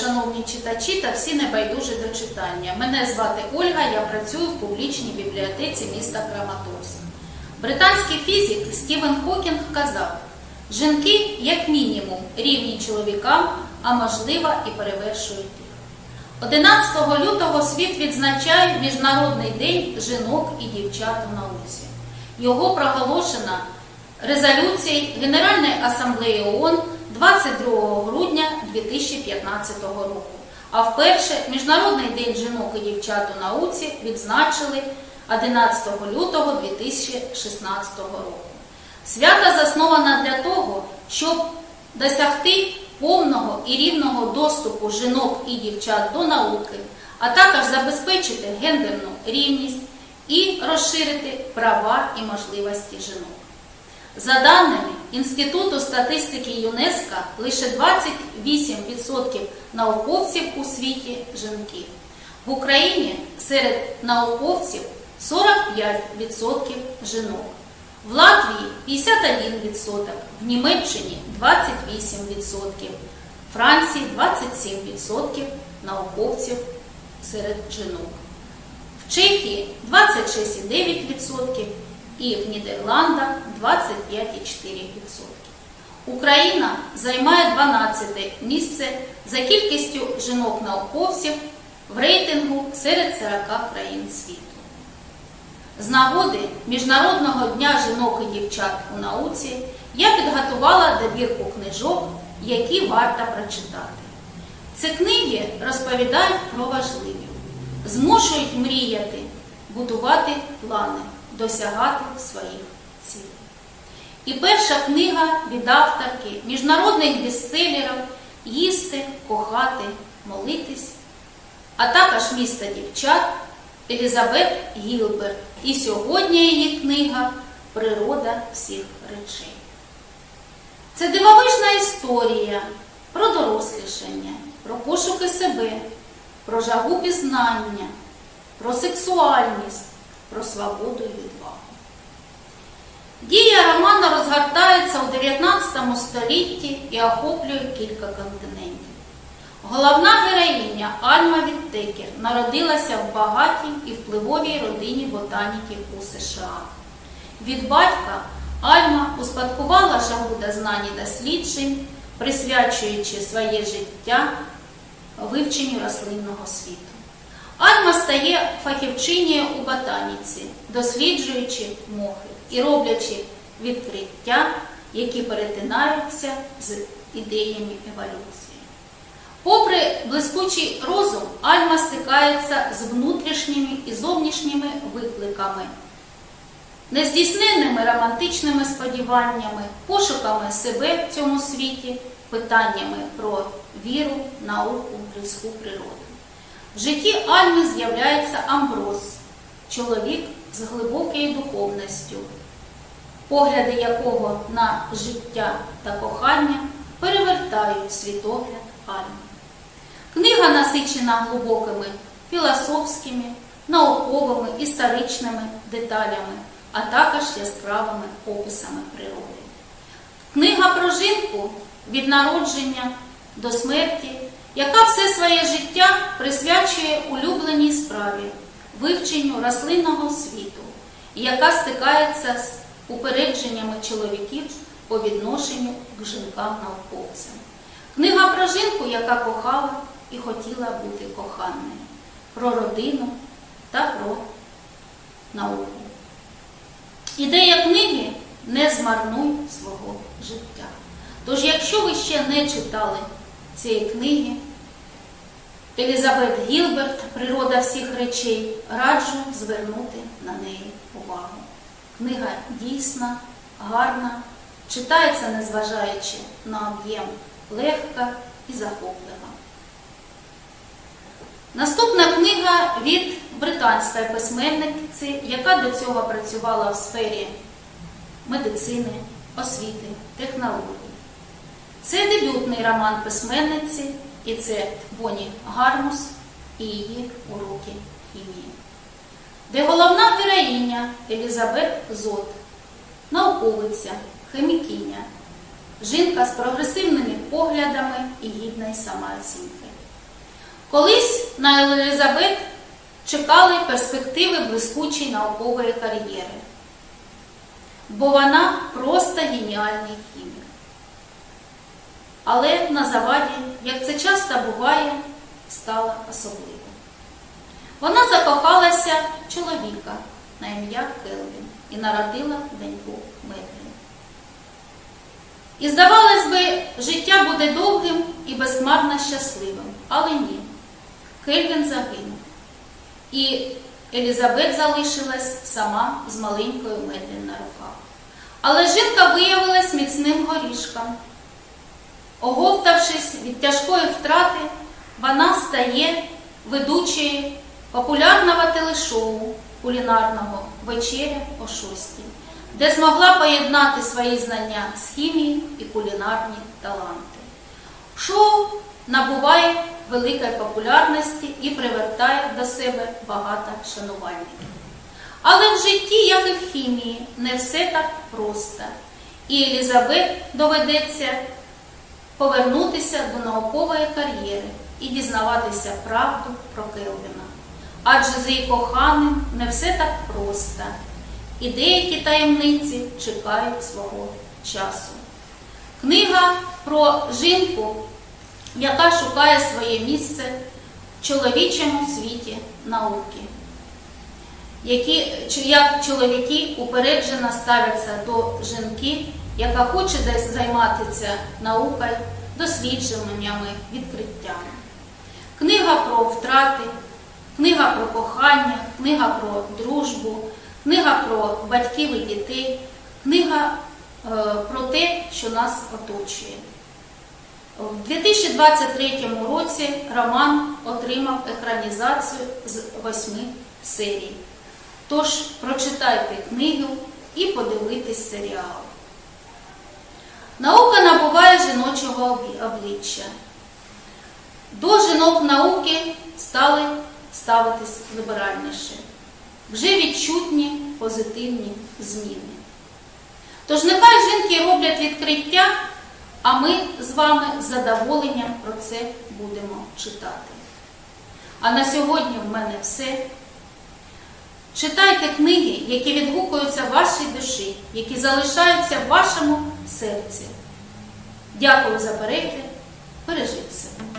Шановні читачі та всі небайдужі до читання. Мене звати Ольга, я працюю в публічній бібліотеці міста Краматорськ. Британський фізик Стівен Хокінг казав, жінки, як мінімум, рівні чоловікам, а можливо і перевершують їх. 11 лютого світ відзначає Міжнародний день жінок і дівчат у науці. Його проголошено резолюцією Генеральної асамблеї ООН 22 грудня 2015 року. А вперше Міжнародний день жінок і дівчат у науці відзначили 11 лютого 2016 року. Свято засновано для того, щоб досягти повного і рівного доступу жінок і дівчат до науки, а також забезпечити гендерну рівність і розширити права і можливості жінок. За даними Інституту статистики ЮНЕСКО, лише 28% науковців у світі жінки. В Україні серед науковців 45% жінок. В Латвії 51%, в Німеччині 28%, в Франції 27% науковців серед жінок. В Чехії 26,9% і в Нідерландах 25,4%. Україна займає 12 місце за кількістю жінок-науковців в рейтингу серед 40 країн світу. З нагоди Міжнародного дня жінок і дівчат у науці я підготувала добірку книжок, які варто прочитати. Ці книги розповідають про важливі, змушують мріяти, будувати плани, досягати своїх цілей. І перша книга від авторки міжнародних бестселерів Їсти, кохати, молитись, а також місто дівчат Елізабет Гілберт. І сьогодні її книга Природа всіх речей. Це дивовижна історія про дорослішання, про пошуки себе, про жагу пізнання, про сексуальність, про свободу і відвагу. Дія роману розгортається у 19 столітті і охоплює кілька континентів. Головна героїня Альма Віттекер народилася в багатій і впливовій родині ботаніків у США. Від батька Альма успадкувала жагу до знань і досліджень, присвячуючи своє життя вивченню рослинного світу. Альма стає фахівчинею у ботаніці, досліджуючи мохи і роблячи відкриття, які перетинаються з ідеями еволюції. Попри блискучий розум, Альма стикається з внутрішніми і зовнішніми викликами, нездійсненними романтичними сподіваннями, пошуками себе в цьому світі, питаннями про віру, науку, людську природу. В житті Альми з'являється Амброз, чоловік з глибокою духовністю, погляди якого на життя та кохання перевертають світогляд Альми. Книга насичена глибокими філософськими, науковими, історичними деталями, а також яскравими описами природи. Книга про жінку від народження до смерті, яка все своє життя присвячує улюбленій справі, вивченню рослинного світу, і яка стикається з упередженнями чоловіків по відношенню к жінкам-науковцям. Книга про жінку, яка кохала і хотіла бути коханою, про родину та про науку. Ідея книги не змарнуй свого життя. Тож, якщо ви ще не читали цієї книги, Елізабет Гілберт Природа всіх речей раджу звернути на неї увагу. Книга дійсна, гарна, читається, незважаючи на об'єм легка і захоплива. Наступна книга від британської письменниці, яка до цього працювала в сфері медицини, освіти, технологій. Це дебютний роман письменниці, і це Боні Гармус і її уроки хімії, де головна героїня Елізабет Зот, науковиця, хімікиня, жінка з прогресивними поглядами і гідної самооцінки. Колись на Елизабет чекали перспективи блискучої наукової кар'єри, бо вона просто геніальний хімік. Але на заваді, як це часто буває, стала особливо. Вона закохалася чоловіка на ім'я Келвін і народила доньку Медлін. І здавалось би, життя буде довгим і безхмарно щасливим, але ні. Кельвін загинув. І Елізабет залишилась сама з маленькою Медлін на руках. Але жінка виявилась міцним горішком. Оговтавшись від тяжкої втрати, вона стає ведучою популярного телешоу кулінарного вечеря о 6, де змогла поєднати свої знання з хімії і кулінарні таланти. Шоу набуває великої популярності і привертає до себе багато шанувальників. Але в житті, як і в хімії, не все так просто. І Елізабет доведеться повернутися до наукової кар'єри і дізнаватися правду про Келвіна. Адже з її коханим не все так просто, і деякі таємниці чекають свого часу. Книга про жінку, яка шукає своє місце в чоловічому світі науки, які, як чоловіки упереджено ставляться до жінки, яка хоче десь займатися наукою, дослідженнями, відкриттями. Книга про втрати, книга про кохання, книга про дружбу, книга про батьків і дітей, книга е, про те, що нас оточує. В 2023 році роман отримав екранізацію з восьми серій. Тож прочитайте книгу і подивитесь серіал. Наука набуває жіночого обличчя. До жінок науки стали ставитись ліберальніше. Вже відчутні позитивні зміни. Тож нехай жінки роблять відкриття, а ми з вами з задоволенням про це будемо читати. А на сьогодні в мене все. Читайте книги, які відгукуються вашій душі, які залишаються в вашому серці. Дякую за перегляд. Бережіть себе.